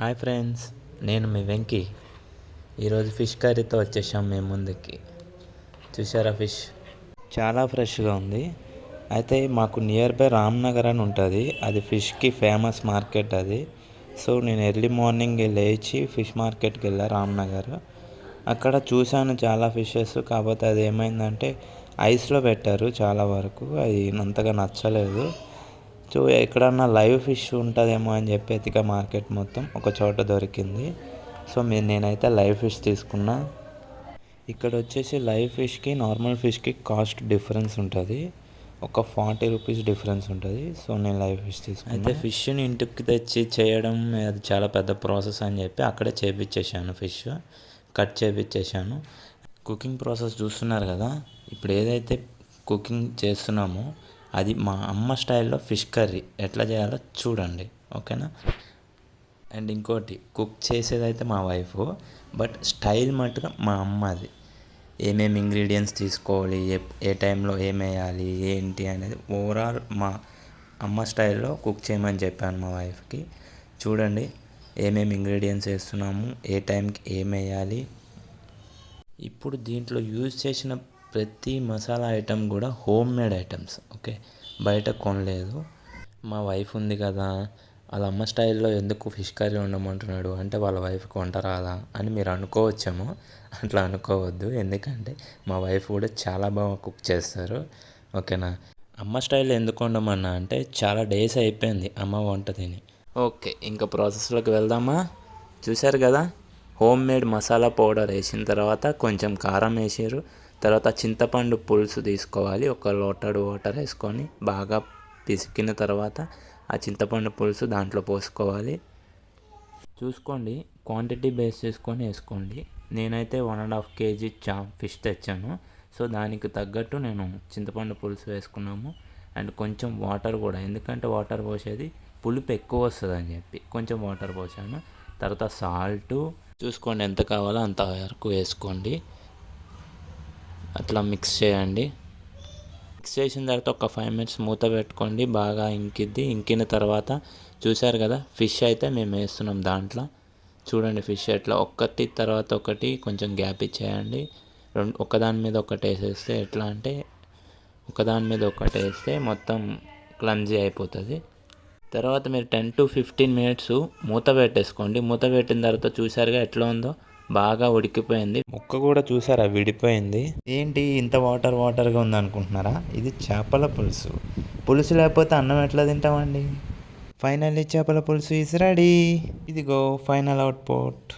Hi friends నేను మీ వెంకీ. ఈరోజు fish కర్రీతో వచ్చేసాం మేము ముందుకి. చూసారా ఫిష్? చాలా ఫ్రెష్గా ఉంది. అయితే మాకు నియర్ బై రామ్నగర్ అని ఉంటుంది. అది ఫిష్కి ఫేమస్ మార్కెట్ అది. సో నేను ఎర్లీ మార్నింగ్ లేచి ఫిష్ మార్కెట్కి వెళ్ళా రామ్నగర్ అక్కడ చూశాను చాలా ఫిషెస్. కాకపోతే అది ఏమైందంటే ఐస్లో పెట్టారు చాలా వరకు. అది అంతగా నచ్చలేదు. సో ఎక్కడన్నా లైవ్ ఫిష్ ఉంటుందేమో అని చెప్పి ఎతిక మార్కెట్ మొత్తం ఒక చోట దొరికింది. సో మీరు నేనైతే లైవ్ ఫిష్ తీసుకున్నా. ఇక్కడ వచ్చేసి లైవ్ ఫిష్కి నార్మల్ ఫిష్కి కాస్ట్ డిఫరెన్స్ ఉంటుంది. ఒక ఫార్టీ రూపీస్ డిఫరెన్స్ ఉంటుంది. సో నేను లైవ్ ఫిష్ తీసుకున్నాను అయితే ఫిష్ని ఇంటికి తెచ్చి చేయడం అది చాలా పెద్ద ప్రాసెస్ అని చెప్పి అక్కడే చేపించేసాను ఫిష్. కట్ చేపించేసాను కుకింగ్ ప్రాసెస్ చూస్తున్నారు కదా ఇప్పుడు ఏదైతే కుకింగ్ చేస్తున్నామో అది మా అమ్మ స్టైల్లో ఫిష్ కర్రీ. ఎట్లా చేయాలో చూడండి. ఓకేనా? అండ్ ఇంకోటి కుక్ చేసేదైతే మా వైఫ్ బట్ స్టైల్ మటుగా మా అమ్మది. ఏమేమి ఇంగ్రీడియంట్స్ తీసుకోవాలి ఏ ఏ టైంలో ఏమేయాలి ఏంటి అనేది ఓవరాల్ మా అమ్మ స్టైల్లో కుక్ చేయమని చెప్పాను మా వైఫ్కి. చూడండి ఏమేమి ఇంగ్రీడియంట్స్ వేస్తున్నాము ఏ టైంకి ఏమేయాలి. ఇప్పుడు దీంట్లో యూజ్ చేసిన ప్రతి మసాలా ఐటెం కూడా హోమ్ మేడ్ ఐటమ్స్ ఓకే? బయట కొనలేదు. మా వైఫ్ ఉంది కదా వాళ్ళ అమ్మ స్టైల్లో ఎందుకు ఫిష్ కర్రీ వండమంటున్నాడు? అంటే వాళ్ళ వైఫ్కి వంట రాదా అని మీరు అనుకోవచ్చేమో. అట్లా అనుకోవద్దు. ఎందుకంటే మా వైఫ్ కూడా చాలా బాగా కుక్ చేస్తారు ఓకేనా? అమ్మ స్టైల్ ఎందుకు వండమన్నా అంటే చాలా డేస్ అయిపోయింది అమ్మ వంట తిని. ఓకే ఇంకా ప్రాసెస్లోకి వెళ్దామా? చూశారు కదా? హోమ్ మేడ్ మసాలా పౌడర్ వేసిన తర్వాత కొంచెం కారం వేసారు. తర్వాత చింతపండు పులుసు తీసుకోవాలి. ఒక లోటడు వాటర్ వేసుకొని బాగా పిసికిన తర్వాత ఆ చింతపండు పులుసు దాంట్లో పోసుకోవాలి. చూసుకోండి క్వాంటిటీ బేస్ చేసుకొని వేసుకోండి. నేనైతే వన్ అండ్ హాఫ్ కేజీ చా ఫిష్ తెచ్చాను. సో దానికి తగ్గట్టు నేను చింతపండు పులుసు వేసుకున్నాము. అండ్ కొంచెం వాటర్ కూడా ఎందుకంటే వాటర్ పోసేది పులుపు ఎక్కువ వస్తుంది అని చెప్పి కొంచెం వాటర్ పోసాను. తర్వాత సాల్ట్ చూసుకోండి ఎంత కావాలో అంత వరకు వేసుకోండి. అట్లా మిక్స్ చేయండి. మిక్స్ చేసిన తర్వాత ఒక ఫైవ్ మినిట్స్ మూత పెట్టుకోండి. బాగా ఇంకిద్ది. ఇంకిన తర్వాత చూశారు కదా ఫిష్ అయితే మేము వేస్తున్నాం దాంట్లో. చూడండి ఫిష్ ఎట్లా ఒక్కటి తర్వాత ఒకటి కొంచెం గ్యాప్ ఇచ్చేయండి. రెండు ఒకదాని మీద ఒకటి వేసేస్తే ఎట్లా అంటే ఒకదాని మీద ఒకటి వేస్తే మొత్తం క్లంజీ అయిపోతుంది. తర్వాత మీరు టెన్ టు ఫిఫ్టీన్ మినిట్స్ మూత పెట్టేసుకోండి. మూత పెట్టిన తర్వాత చూసారుగా ఎట్లా ఉందో? బాగా ఉడికిపోయింది. ముక్క కూడా చూసారా? విడిపోయింది. ఏంటి? ఇంత వాటర్ వాటర్గా ఉంది అనుకుంటున్నారా ఇది చేపల పులుసు. పులుసు లేకపోతే అన్నం ఎట్లా తింటామండి? ఫైనల్లీ చేపల పులుసు ఇస్ రెడీ. ఇదిగో ఫైనల్ అవుట్పుట్